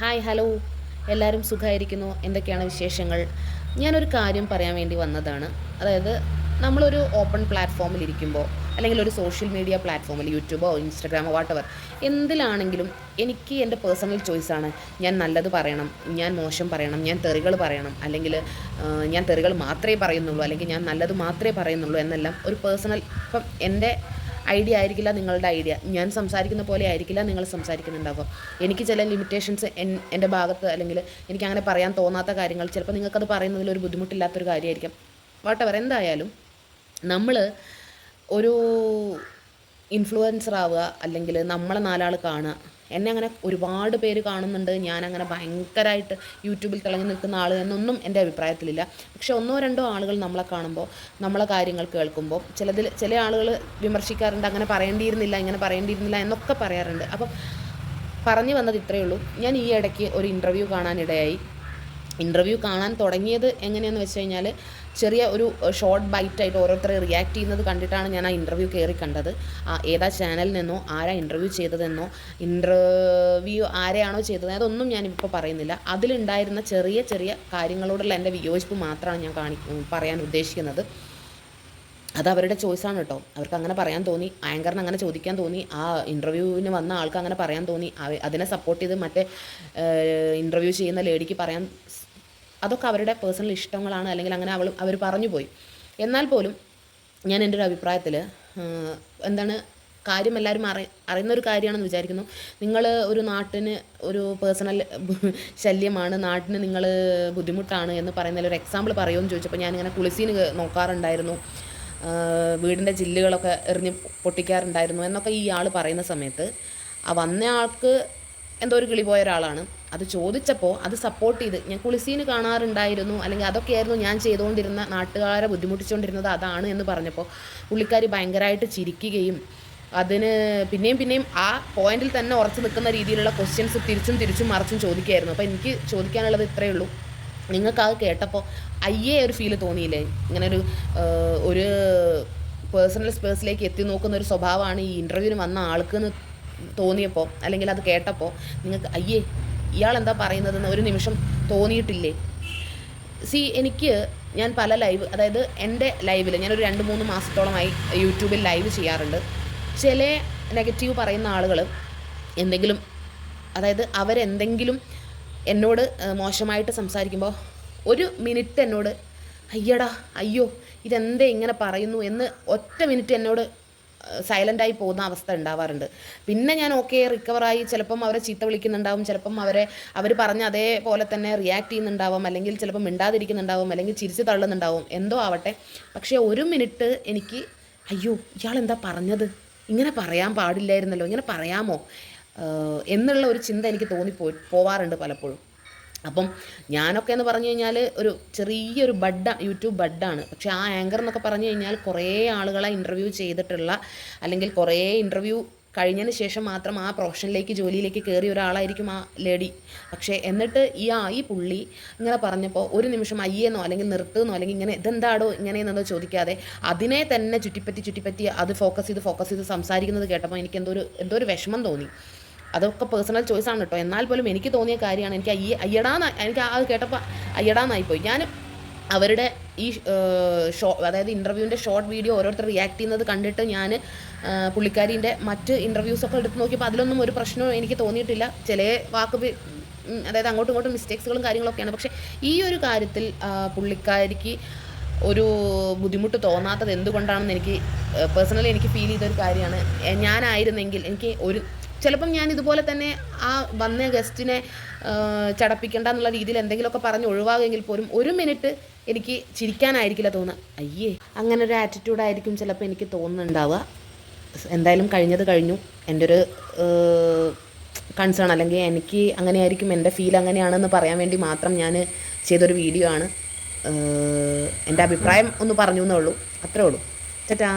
Hi hello എല്ലാവരും സുഖമായിരിക്കുന്നു എന്തൊക്കെയാണ് വിശേഷങ്ങൾ? ഞാനൊരു കാര്യം പറയാൻ വേണ്ടി വന്നതാണ്. അതായത് നമ്മളൊരു ഓപ്പൺ പ്ലാറ്റ്ഫോമിൽ ഇരിക്കുമ്പോൾ അല്ലെങ്കിൽ ഒരു സോഷ്യൽ മീഡിയ പ്ലാറ്റ്ഫോമിൽ യൂട്യൂബോ ഇൻസ്റ്റാഗ്രാമോ വാട്ടവർ എന്തിലാണെങ്കിലും എനിക്ക് എന്റെ പേഴ്സണൽ ചോയ്സാണ് ഞാൻ നല്ലത് പറയണം ഞാൻ മോശം പറയണം ഞാൻ തെറികൾ പറയണം അല്ലെങ്കിൽ ഞാൻ തെറികൾ മാത്രമേ പറയുന്നുള്ളൂ അല്ലെങ്കിൽ ഞാൻ നല്ലത് മാത്രമേ പറയുന്നുള്ളൂ എന്നെല്ലാം ഒരു പേഴ്സണൽ ഇപ്പം എന്റെ ഐഡിയ ആയിരിക്കില്ല നിങ്ങളുടെ ഐഡിയ. ഞാൻ സംസാരിക്കുന്ന പോലെ ആയിരിക്കില്ല നിങ്ങൾ സംസാരിക്കുന്നുണ്ടാവുക. എനിക്ക് ചില ലിമിറ്റേഷൻസ് എൻ എന്റെ ഭാഗത്ത് അല്ലെങ്കിൽ എനിക്ക് അങ്ങനെ പറയാൻ തോന്നാത്ത കാര്യങ്ങൾ ചിലപ്പോൾ നിങ്ങൾക്കത് പറയുന്നതിൽ ഒരു ബുദ്ധിമുട്ടില്ലാത്തൊരു കാര്യമായിരിക്കും. വാട്ടവർ എന്തായാലും നമ്മൾ ഒരു ഇൻഫ്ലുവൻസർ ആവുക അല്ലെങ്കിൽ നമ്മളെ നാലാൾ കാണുക എന്നെ അങ്ങനെ ഒരുപാട് പേര് കാണുന്നുണ്ട്. ഞാൻ അങ്ങനെ ഭയങ്കരമായിട്ട് യൂട്യൂബിൽ തിളങ്ങി നിൽക്കുന്ന ആൾ എന്നൊന്നും എന്റെ അഭിപ്രായത്തിലില്ല. പക്ഷേ ഒന്നോ രണ്ടോ ആളുകൾ നമ്മളെ കാണുമ്പോൾ നമ്മളെ കാര്യങ്ങൾ കേൾക്കുമ്പോൾ ചിലതിൽ ചില ആളുകൾ വിമർശിക്കാറുണ്ട് അങ്ങനെ പറയേണ്ടിയിരുന്നില്ല ഇങ്ങനെ പറയേണ്ടിയിരുന്നില്ല എന്നൊക്കെ പറയാറുണ്ട്. അപ്പം പറഞ്ഞു വന്നത് ഇത്രയേ ഉള്ളൂ. ഞാൻ ഈ ഇടയ്ക്ക് ഒരു ഇന്റർവ്യൂ കാണാനിടയായി. ഇന്റർവ്യൂ കാണാൻ തുടങ്ങിയത് എങ്ങനെയാണെന്ന് വെച്ച് കഴിഞ്ഞാൽ ചെറിയ ഒരു ഷോർട്ട് ബൈറ്റായിട്ട് ഓരോരുത്തരെ റിയാക്ട് ചെയ്യുന്നത് കണ്ടിട്ടാണ് ഞാൻ ആ ഇന്റർവ്യൂ കയറി കണ്ടത്. ആ ഏതാ ചാനലിൽ നിന്നോ ആരാ ഇന്റർവ്യൂ ചെയ്തതെന്നോ ഇന്റർവ്യൂ ആരെയാണോ ചെയ്തത് അതൊന്നും ഞാനിപ്പോൾ പറയുന്നില്ല. അതിലുണ്ടായിരുന്ന ചെറിയ ചെറിയ കാര്യങ്ങളോടുള്ള എന്റെ വിയോജിപ്പ് മാത്രമാണ് ഞാൻ കാണി പറയാൻ ഉദ്ദേശിക്കുന്നത്. അത് അവരുടെ ചോയ്സാണ് കേട്ടോ. അവർക്ക് അങ്ങനെ പറയാൻ തോന്നി ആങ്കറിന് അങ്ങനെ ചോദിക്കാൻ തോന്നി ആ ഇന്റർവ്യൂവിന് വന്ന ആൾക്ക് അങ്ങനെ പറയാൻ തോന്നി അതിനെ സപ്പോർട്ട് ചെയ്ത് മറ്റേ ഇന്റർവ്യൂ ചെയ്യുന്ന ലേഡിക്ക് പറയാൻ അതൊക്കെ അവരുടെ പേഴ്സണൽ ഇഷ്ടങ്ങളാണ്. അല്ലെങ്കിൽ അങ്ങനെ അവൾ അവർ പറഞ്ഞു പോയി. എന്നാൽ പോലും ഞാൻ എന്റെ ഒരു അഭിപ്രായത്തിൽ എന്താണ് കാര്യം എല്ലാവരും അറി അറിയുന്ന ഒരു കാര്യമാണെന്ന് വിചാരിക്കുന്നു. നിങ്ങൾ ഒരു നാട്ടിന് ഒരു പേഴ്സണൽ ശല്യമാണ് നാട്ടിന് നിങ്ങൾ ബുദ്ധിമുട്ടാണ് എന്ന് പറയുന്നതിൽ ഒരു എക്സാമ്പിൾ പറയുമെന്ന് ചോദിച്ചപ്പോൾ ഞാനിങ്ങനെ കുളിസീന് നോക്കാറുണ്ടായിരുന്നു. വീടിന്റെ ചില്ലുകളൊക്കെ എറിഞ്ഞ് പൊട്ടിക്കാറുണ്ടായിരുന്നു എന്നൊക്കെ ഈ ആൾ പറയുന്ന സമയത്ത് ആ വന്ന ആൾക്ക് എന്തോ ഒരു കിളി പോയ ഒരാളാണ്. അത് ചോദിച്ചപ്പോൾ അത് സപ്പോർട്ട് ചെയ്ത് ഞാൻ കുളിസീന് കാണാറുണ്ടായിരുന്നു. അല്ലെങ്കിൽ അതൊക്കെയായിരുന്നു ഞാൻ ചെയ്തുകൊണ്ടിരുന്ന നാട്ടുകാരെ ബുദ്ധിമുട്ടിച്ചുകൊണ്ടിരുന്നത് അതാണ് എന്ന് പറഞ്ഞപ്പോൾ പുള്ളിക്കാരി ഭയങ്കരമായിട്ട് ചിരിക്കുകയും അതിന് പിന്നെയും പിന്നെയും ആ പോയിന്റിൽ തന്നെ ഉറച്ചു നിൽക്കുന്ന രീതിയിലുള്ള ക്വസ്റ്റ്യൻസ് തിരിച്ചും തിരിച്ചും മറിച്ചും ചോദിക്കുകയായിരുന്നു. അപ്പോൾ എനിക്ക് ചോദിക്കാനുള്ളത് ഇത്രയേ ഉള്ളൂ. നിങ്ങൾക്ക് അത് കേട്ടപ്പോൾ അയ്യേ ഒരു ഫീൽ തോന്നിയില്ലേ? ഇങ്ങനെ ഒരു ഒരു പേഴ്സണൽ സ്പേസിലേക്ക് എത്തി നോക്കുന്ന ഒരു സ്വഭാവമാണ് ഈ ഇന്റർവ്യൂവിന് വന്ന ആൾക്ക് തോന്നിയപ്പോൾ അല്ലെങ്കിൽ അത് കേട്ടപ്പോൾ നിങ്ങൾക്ക് അയ്യേ ഇയാൾ എന്താ പറയുന്നതെന്ന് ഒരു നിമിഷം തോന്നിയിട്ടില്ലേ? സി എനിക്ക് ഞാൻ പല ലൈവ് അതായത് എന്റെ ലൈവിൽ ഞാനൊരു രണ്ട് മൂന്ന് മാസത്തോളമായി യൂട്യൂബിൽ ലൈവ് ചെയ്യാറുണ്ട്. ചില നെഗറ്റീവ് പറയുന്ന ആളുകൾ എന്തെങ്കിലും അതായത് അവരെന്തെങ്കിലും എന്നോട് മോശമായിട്ട് സംസാരിക്കുമ്പോൾ ഒരു മിനിറ്റ് എന്നോട് അയ്യടാ അയ്യോ ഇതെന്തേ ഇങ്ങനെ പറയുന്നു? എന്ന് ഒറ്റ മിനിറ്റ് എന്നോട് സൈലന്റായി പോകുന്ന അവസ്ഥ ഉണ്ടാവാറുണ്ട്. പിന്നെ ഞാൻ ഓക്കെ റിക്കവറായി ചിലപ്പം അവരെ ചീത്ത വിളിക്കുന്നുണ്ടാവും ചിലപ്പം അവരെ അവർ പറഞ്ഞ അതേപോലെ തന്നെ റിയാക്ട് ചെയ്യുന്നുണ്ടാവും അല്ലെങ്കിൽ ചിലപ്പം മിണ്ടാതിരിക്കുന്നുണ്ടാവും അല്ലെങ്കിൽ ചിരിച്ച് തള്ളുന്നുണ്ടാവും എന്തോ ആവട്ടെ. പക്ഷേ ഒരു മിനിറ്റ് എനിക്ക് അയ്യോ ഇയാളെന്താ പറഞ്ഞത്? ഇങ്ങനെ പറയാൻ പാടില്ലായിരുന്നല്ലോ ഇങ്ങനെ പറയാമോ? എന്നുള്ള ഒരു ചിന്ത എനിക്ക് തോന്നിപ്പോയി പോവാറുണ്ട് പലപ്പോഴും. അപ്പം ഞാനൊക്കെ എന്ന് പറഞ്ഞു കഴിഞ്ഞാൽ ഒരു ചെറിയൊരു ബഡ് യൂട്യൂബ് ബഡാണ് പക്ഷേ ആ ആങ്കർ എന്നൊക്കെ പറഞ്ഞു കഴിഞ്ഞാൽ കുറേ ആളുകളെ ഇന്റർവ്യൂ ചെയ്തിട്ടുള്ള അല്ലെങ്കിൽ കുറേ ഇന്റർവ്യൂ കഴിഞ്ഞതിന് ശേഷം മാത്രം ആ പ്രൊഫഷനിലേക്ക് ജോലിയിലേക്ക് കയറിയ ഒരാളായിരിക്കും ആ ലേഡി പക്ഷേ എന്നിട്ട് ഈ ആ ഈ പുള്ളി ഇങ്ങനെ പറഞ്ഞപ്പോൾ ഒരു നിമിഷം അയ്യെന്നോ അല്ലെങ്കിൽ നിർത്തുന്നോ അല്ലെങ്കിൽ ഇങ്ങനെ ഇതെന്താടോ ഇങ്ങനെയെന്നോ ചോദിക്കാതെ അതിനെ തന്നെ ചുറ്റിപ്പറ്റി ചുറ്റിപ്പറ്റി അത് ഫോക്കസ് ചെയ്ത് ഫോക്കസ് ചെയ്ത് സംസാരിക്കുന്നത് കേട്ടപ്പോൾ എനിക്ക് എന്തോ ഒരു എന്തോ ഒരു വിഷമം തോന്നി. അതൊക്കെ പേഴ്സണൽ ചോയ്സ് ആണ് കേട്ടോ എന്നാൽ പോലും എനിക്ക് തോന്നിയ കാര്യമാണ് എനിക്ക് അയ്യ അയ്യടാന്ന് എനിക്ക് അത് കേട്ടപ്പോൾ അയ്യടാന്നായിപ്പോയി ഞാൻ അവരുടെ ഈ ഷോ അതായത് ഇന്റർവ്യൂവിന്റെ ഷോർട്ട് വീഡിയോ ഓരോരുത്തർ റിയാക്ട് ചെയ്യുന്നത് കണ്ടിട്ട് ഞാൻ പുള്ളിക്കാരിന്റെ മറ്റ് ഇന്റർവ്യൂസൊക്കെ എടുത്ത് നോക്കിയപ്പോൾ അതിലൊന്നും ഒരു പ്രശ്നവും എനിക്ക് തോന്നിയിട്ടില്ല. ചില വാക്ക് അതായത് അങ്ങോട്ടും ഇങ്ങോട്ടും മിസ്റ്റേക്സുകളും കാര്യങ്ങളൊക്കെയാണ്. പക്ഷേ ഈ ഒരു കാര്യത്തിൽ പുള്ളിക്കാരിക്ക് ഒരു ബുദ്ധിമുട്ട് തോന്നാത്തത് എന്തുകൊണ്ടാണെന്ന് എനിക്ക് പേഴ്സണലി എനിക്ക് ഫീൽ ചെയ്തൊരു കാര്യമാണ്. ഞാനായിരുന്നെങ്കിൽ എനിക്ക് ഒരു ചിലപ്പം ഞാൻ ഇതുപോലെ തന്നെ ആ വന്ന ഗസ്റ്റിനെ ചടപ്പിക്കേണ്ട എന്നുള്ള രീതിയിൽ എന്തെങ്കിലുമൊക്കെ പറഞ്ഞ് ഒഴിവാകുമെങ്കിൽ പോലും ഒരു മിനിറ്റ് എനിക്ക് ചിരിക്കാനായിരിക്കില്ല തോന്നുക. അയ്യേ അങ്ങനെ ഒരു ആറ്റിറ്റ്യൂഡായിരിക്കും ചിലപ്പോൾ എനിക്ക് തോന്നുന്നുണ്ടാവുക. എന്തായാലും കഴിഞ്ഞത് കഴിഞ്ഞു. എന്റെ ഒരു കൺസേൺ അല്ലെങ്കിൽ എനിക്ക് അങ്ങനെ ആയിരിക്കും എന്റെ ഫീൽ അങ്ങനെയാണെന്ന് പറയാൻ വേണ്ടി മാത്രം ഞാൻ ചെയ്തൊരു വീഡിയോ ആണ്. എന്റെ അഭിപ്രായം ഒന്ന് പറഞ്ഞു എന്നേ ഉള്ളൂ. അത്രേ ഉള്ളൂ. ചേട്ടാ